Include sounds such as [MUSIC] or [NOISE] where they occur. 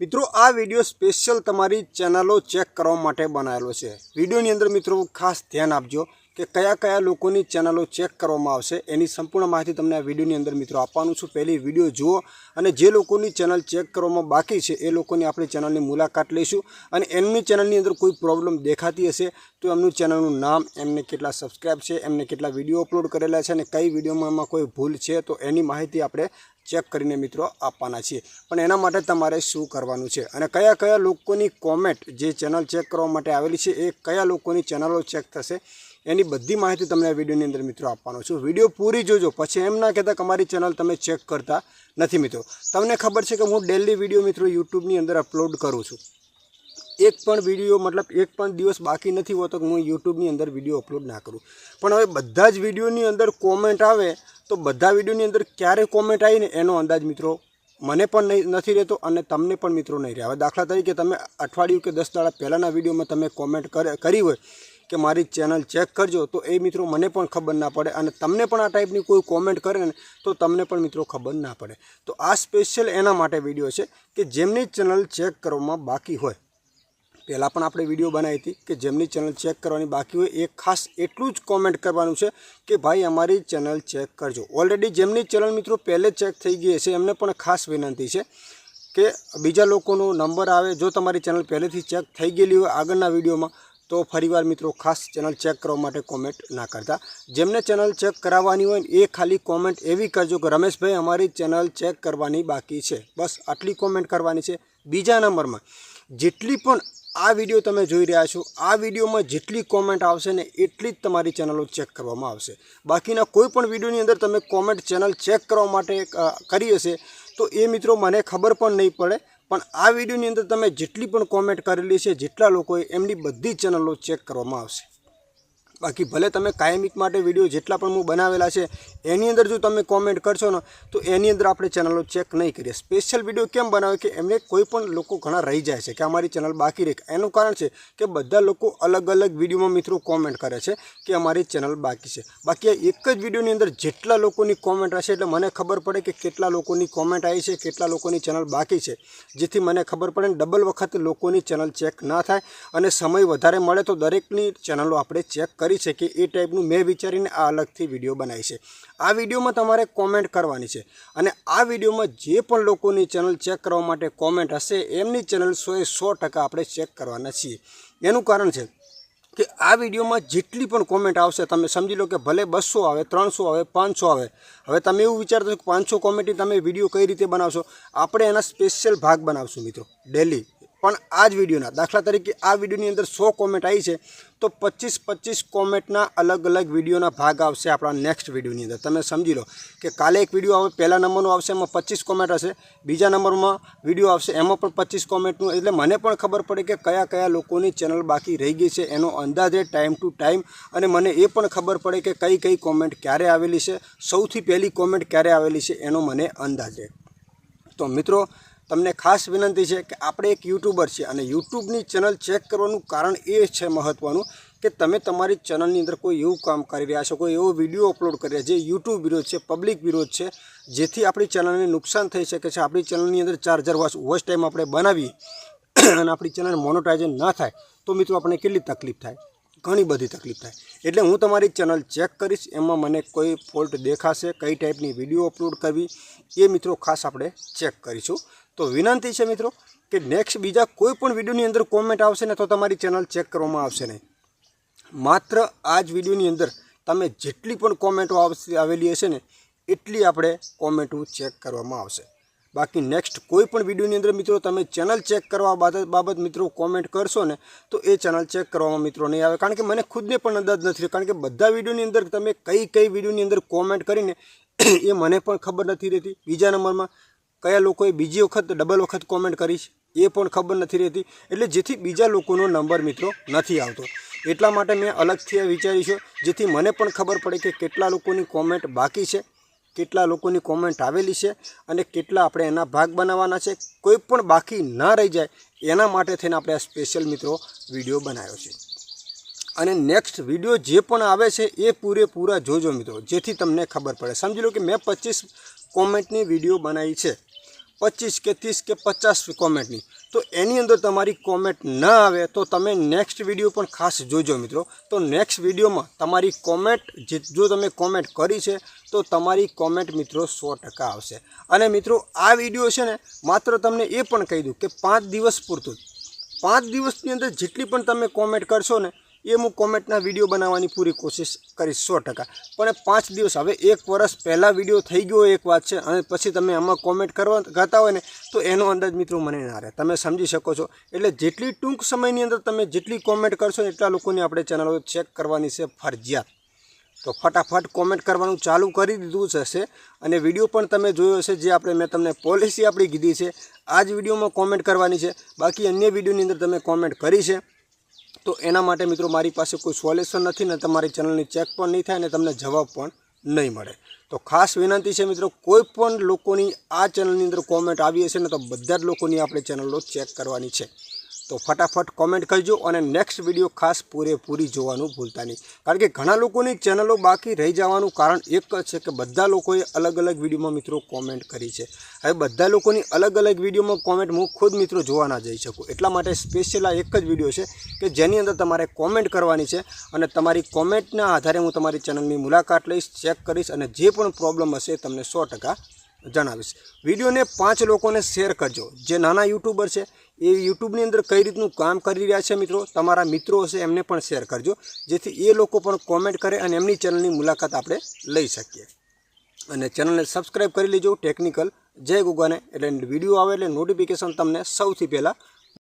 મિત્રો, આ video special તમારી ચેનલો ચેક કરવા માટે બનાવેલો છે. વિડીયોની અંદર મિત્રો ખાસ ધ્યાન આપજો કે કયા કયા લોકોની ચેનલો ચેક કરવામાં આવશે. એની સંપૂર્ણ માહિતી તમને આ વિડીયોની અંદર મિત્રો આપવાનું છું. પહેલી વીડિયો જુઓ અને જે લોકોની ચેનલ ચેક કરવામાં બાકી છે, એ લોકોની આપણી ચેનલની મુલાકાત લઈશું. અને એમની ચેનલની અંદર કોઈ પ્રોબ્લેમ દેખાતી હશે તો એમનું ચેનલનું નામ, એમને કેટલા સબસ્ક્રાઈબ છે, એમને કેટલા વીડિયો અપલોડ કરેલા છે અને કઈ વિડીયોમાં કોઈ ભૂલ છે તો એની માહિતી આપણે ચેક કરીને મિત્રો આપવાના છીએ. પણ એના માટે તમારે શું કરવાનું છે? અને કયા કયા લોકોની કોમેન્ટ જે ચેનલ ચેક કરવા માટે આવેલી છે, એ કયા લોકોની ચેનલો ચેક થશે, એની બધી માહિતી તમને આ વિડીયોની અંદર મિત્રો આપવાનો છું. વીડિયો પૂરી જોજો. પછી એમ ના કહેતા કે અમારી ચેનલ તમે ચેક કરતા નથી મિત્રો. તમને ખબર છે કે હું ડેલી વીડિયો મિત્રો યુટ્યુબની અંદર અપલોડ કરું છું. એક પણ વીડિયો મતલબ એક પણ દિવસ બાકી નથી હોતો કે હું યુટ્યુબની અંદર વીડિયો અપલોડ ના કરું. પણ હવે બધા જ વિડીયોની અંદર કોમેન્ટ આવે તો બધા વિડીયોની અંદર ક્યારે કોમેન્ટ આવીને એનો અંદાજ મિત્રો મને પણ નહીં નથી રહેતો અને તમને પણ મિત્રો નહીં રહે. હવે દાખલા તરીકે તમે અઠવાડિયું કે દસ દાડા પહેલાંના વિડીયોમાં તમે કોમેન્ટ કરી હોય કે મારી ચેનલ ચેક કરજો, તો એ મિત્રો મને પણ ખબર ના પડે અને તમને પણ આ ટાઈપની કોઈ કોમેન્ટ કરે ને તો તમને પણ મિત્રો ખબર ના પડે. તો આ સ્પેશિયલ એના માટે વીડિયો છે કે જેમની ચેનલ ચેક કરવામાં બાકી હોય. પહેલાં પણ આપણે વીડિયો બનાવી હતી કે જેમની ચેનલ ચેક કરવાની બાકી હોય, એ ખાસ એટલું જ કોમેન્ટ કરવાનું છે કે ભાઈ અમારી ચેનલ ચેક કરજો. ઓલરેડી જેમની ચેનલ મિત્રો પહેલે ચેક થઈ ગઈ છે એમને પણ ખાસ વિનંતી છે કે બીજા લોકોનો નંબર આવે. જો તમારી ચેનલ પહેલેથી ચેક થઈ ગયેલી હોય આગળના વિડીયોમાં, તો ફરીવાર મિત્રો ખાસ ચેનલ ચેક કરવા માટે કોમેન્ટ ના કરતા. જેમને ચેનલ ચેક કરાવવાની હોય એ ખાલી કોમેન્ટ એવી કરજો કે રમેશભાઈ, અમારી ચેનલ ચેક કરવાની બાકી છે. બસ આટલી કોમેન્ટ કરવાની છે બીજા નંબરમાં જેટલી પણ આ વીડિયો તમે જોઈ રહ્યા છો. આ વિડીયોમાં જેટલી કોમેન્ટ આવશે ને એટલી જ તમારી ચેનલો ચેક કરવામાં આવશે. બાકીના કોઈ પણ વિડીયોની અંદર તમે કોમેન્ટ ચેનલ ચેક કરવા માટે કરી હશે, તો એ મિત્રો મને ખબર પણ નહીં પડે. પણ આ વિડીયોની અંદર તમે જેટલી પણ કોમેન્ટ કરેલી છે, જેટલા લોકોએ એમની બધી ચેનલો ચેક કરવામાં આવશે. બાકી ભલે તમે કાયમિક માટે વીડિયો જેટલા પણ હું બનાવેલા છે, એની અંદર જો તમે કોમેન્ટ કરશો ને, તો એની અંદર આપણે ચેનલો ચેક નહીં કરીએ. સ્પેશિયલ વીડિયો કેમ બનાવે? કે એમને કોઈ પણ લોકો ઘણા રહી જાય છે, કે અમારી ચેનલ બાકી રહે. એનું કારણ છે કે બધા લોકો અલગ અલગ વિડીયોમાં મિત્રો કોમેન્ટ કરે છે કે અમારી ચેનલ બાકી છે. બાકી એક જ વિડીયોની અંદર જેટલા લોકોની કોમેન્ટ હશે, એટલે મને ખબર પડે કે કેટલા લોકોની કોમેન્ટ આવી છે, કેટલા લોકોની ચેનલ બાકી છે. જેથી મને ખબર પડે ડબલ વખત લોકોની ચેનલ ચેક ના થાય અને સમય વધારે મળે તો દરેકની ચેનલો આપણે ચેક કરી છે શકે એ ટાઈપનું મેં વિચારીને આ અલગથી વીડિયો બનાવી છે. આ વિડીયોમાં તમારે કોમેન્ટ કરવાની છે. અને આ વિડીયોમાં જે પણ લોકોની ચેનલ ચેક કરવા માટે કોમેન્ટ હશે, એમની ચેનલ સોએ સો ટકા આપણે ચેક કરવાના છીએ. એનું કારણ છે કે આ વિડીયોમાં જેટલી પણ કોમેન્ટ આવશે, તમે સમજી લો કે ભલે બસો આવે, ત્રણસો આવે, પાંચસો આવે. હવે તમે એવું વિચારતો કે પાંચસો કોમેન્ટની તમે વીડિયો કઈ રીતે બનાવશો? આપણે એના સ્પેશિયલ ભાગ બનાવશું મિત્રો. ડેલી પણ આ જ વિડીયોના દાખલા તરીકે આ વિડીયોની અંદર સો કોમેન્ટ આવી છે, તો પચીસ પચીસ કોમેન્ટના અલગ અલગ વિડીયોના ભાગ આવશે આપણા નેક્સ્ટ વિડીયોની અંદર. તમે સમજી લો કે કાલે એક વીડિયો આવે, પહેલા નંબરનો આવશે, એમાં પચીસ કોમેન્ટ હશે. બીજા નંબરમાં વીડિયો આવશે, એમાં પણ પચીસ કોમેન્ટનું એટલે મને પણ ખબર પડે કે કયા કયા લોકોની ચેનલ બાકી રહી ગઈ છે, એનો અંદાજે ટાઈમ ટુ ટાઈમ અને મને એ પણ ખબર પડે કે કઈ કઈ કોમેન્ટ ક્યારે આવેલી છે, સૌથી પહેલી કોમેન્ટ ક્યારે આવેલી છે, એનો મને અંદાજે તો મિત્રો તમને ખાસ વિનંતી છે કે આપણે એક યુટ્યુબર છીએ અને યુટ્યુબની ચેનલ ચેક કરવાનું કારણ એ છે મહત્ત્વનું કે તમે તમારી ચેનલની અંદર કોઈ એવું કામ કરી રહ્યા છો, કોઈ એવો વીડિયો અપલોડ કરી રહ્યા જે યુટ્યુબ વિરોધ છે, પબ્લિક વિરોધ છે, જેથી આપણી ચેનલને નુકસાન થઈ શકે છે. આપણી ચેનલની અંદર ચાર હજાર વોચ વોચ ટાઈમ આપણે બનાવીએ [CLEARS THROAT] અને આપણી ચેનલ મોનોટાઇઝન ના થાય, તો મિત્રો આપણે કેટલી તકલીફ થાય? ઘણી બધી તકલીફ થાય. એટલે હું તમારી ચેનલ ચેક કરીશ, એમાં મને કોઈ ફોલ્ટ દેખાશે, કઈ ટાઈપની વીડિયો અપલોડ કરવી, એ મિત્રો ખાસ આપણે ચેક કરીશું. તો વિનંતી છે મિત્રો કે નેક્સ્ટ બીજા કોઈ પણ વિડીયોની અંદર કોમેન્ટ આવશે ને તો તમારી ચેનલ ચેક કરવામાં આવશે નહીં. માત્ર આ જ વિડીયોની અંદર તમે જેટલી પણ કોમેન્ટો આવેલી હશે ને, એટલી આપણે કોમેન્ટો ચેક કરવામાં આવશે. બાકી નેક્સ્ટ કોઈ પણ વિડીયોની અંદર મિત્રો તમે ચેનલ ચેક કરવા બાબત મિત્રો કોમેન્ટ કરશો ને, તો એ ચેનલ ચેક કરવામાં મિત્રો નહીં આવે. કારણ કે મને ખુદને પણ અંદાજ નથી કારણ કે બધા વિડીયોની અંદર તમે કઈ કઈ વિડીયોની અંદર કોમેન્ટ કરીને એ મને પણ ખબર નથી રહેતી. બીજા નંબરમાં કયા લોકોએ બીજી વખત ડબલ વખત કોમેન્ટ કરી છે, એ પણ ખબર નથી રહેતી. એટલે જેથી બીજા લોકોનો નંબર મિત્રો નથી આવતો. એટલા માટે મેં અલગથી વિચાર્યું વિચારી છે, જેથી મને પણ ખબર પડે કે કેટલા લોકોની કોમેન્ટ બાકી છે, કેટલા લોકોની કોમેન્ટ આવેલી છે અને કેટલા આપણે એના ભાગ બનાવવાના છે. કોઈ પણ બાકી ના રહી જાય, એના માટે થઈને આપણે આ સ્પેશિયલ મિત્રો વીડિયો બનાવ્યો છે. અને નેક્સ્ટ વીડિયો જે પણ આવે છે, એ પૂરેપૂરા જોજો મિત્રો, જેથી તમને ખબર પડે. સમજી લો કે મેં પચીસ કોમેન્ટની વીડિયો બનાવી છે. પચીસ કે ત્રીસ કે પચાસ કોમેન્ટની. તો એની અંદર તમારી કોમેન્ટ ન આવે તો તમે નેક્સ્ટ વીડિયો પણ ખાસ જોજો મિત્રો. તો નેક્સ્ટ વિડીયોમાં તમારી કોમેન્ટ જે, જો તમે કોમેન્ટ કરી છે, તો તમારી કોમેન્ટ મિત્રો સો ટકા આવશે. અને મિત્રો, આ વીડિયો છે ને, માત્ર તમને એ પણ કહી દઉં કે પાંચ દિવસ પૂરતું પાંચ દિવસની અંદર જેટલી પણ તમે કોમેન્ટ કરશો ને એ હું કોમેન્ટના વીડિયો બનાવવાની પૂરી કોશિશ કરીશ સો ટકા. પણ પાંચ દિવસ, હવે એક વર્ષ પહેલાં વીડિયો થઈ ગયો એક વાત છે, અને પછી તમે આમાં કોમેન્ટ કરવા કરતા હોય ને, તો એનો અંદાજ મિત્રો મને ના રહે. તમે સમજી શકો છો. એટલે જેટલી ટૂંક સમયની અંદર તમે જેટલી કોમેન્ટ કરશો એટલા લોકોની આપણે ચેનલો ચેક કરવાની છે ફરજિયાત. તો ફટાફટ કોમેન્ટ કરવાનું ચાલુ કરી દીધું જ હશે, અને વીડિયો પણ તમે જોયો હશે, જે આપણે મેં તમને પોલિસી આપણી કીધી છે. આ જ વિડીયોમાં કોમેન્ટ કરવાની છે. બાકી અન્ય વિડીયોની અંદર તમે કોમેન્ટ કરી છે. તો એના માટે મિત્રો મારી પાસે કોઈ સોલ્યુશન નથી ને તમારી ચેનલની ચેક પણ નહીં થાય અને તમને જવાબ પણ નહીં મળે. તો ખાસ વિનંતી છે મિત્રો, કોઈ પણ લોકોની આ ચેનલની અંદર કોમેન્ટ આવી હશે ને તો બધા જ લોકોની આપણે ચેનલો ચેક કરવાની છે. તો ફટાફટ કોમેન્ટ કરજો અને નેક્સ્ટ વીડિયો ખાસ પૂરેપૂરી જોવાનું ભૂલતા નહીં. કારણ કે ઘણા લોકોની ચેનલો બાકી રહી જવાનું કારણ એક જ છે કે બધા લોકોએ અલગ અલગ વિડીયોમાં મિત્રો કોમેન્ટ કરી છે. હવે બધા લોકોની અલગ અલગ વિડીયોમાં કોમેન્ટ હું ખુદ મિત્રો જોવા ના જઈ શકું. એટલા માટે સ્પેશિયલ આ એક જ વીડિયો છે કે જેની અંદર તમારે કોમેન્ટ કરવાની છે અને તમારી કોમેન્ટના આધારે હું તમારી ચેનલની મુલાકાત લઈશ ચેક કરીશ અને જે પણ પ્રોબ્લેમ હશે તમને સો ટકા જણાવીશ. વિડીયોને પાંચ લોકોને શેર કરજો. જે નાના યુટ્યુબર છે એ યુટ્યુબની અંદર કઈ રીતનું કામ કરી રહ્યા છે મિત્રો? તમારા મિત્રો હશે, એમને પણ શેર કરજો. જેથી એ લોકો પણ કોમેન્ટ કરે અને એમની ચેનલની મુલાકાત આપણે લઈ શકીએ. અને ચેનલને સબસ્ક્રાઈબ કરી લેજો ટેકનિકલ જય ગુગાને એટલે વીડિયો આવે એટલે નોટિફિકેશન તમને સૌથી પહેલાં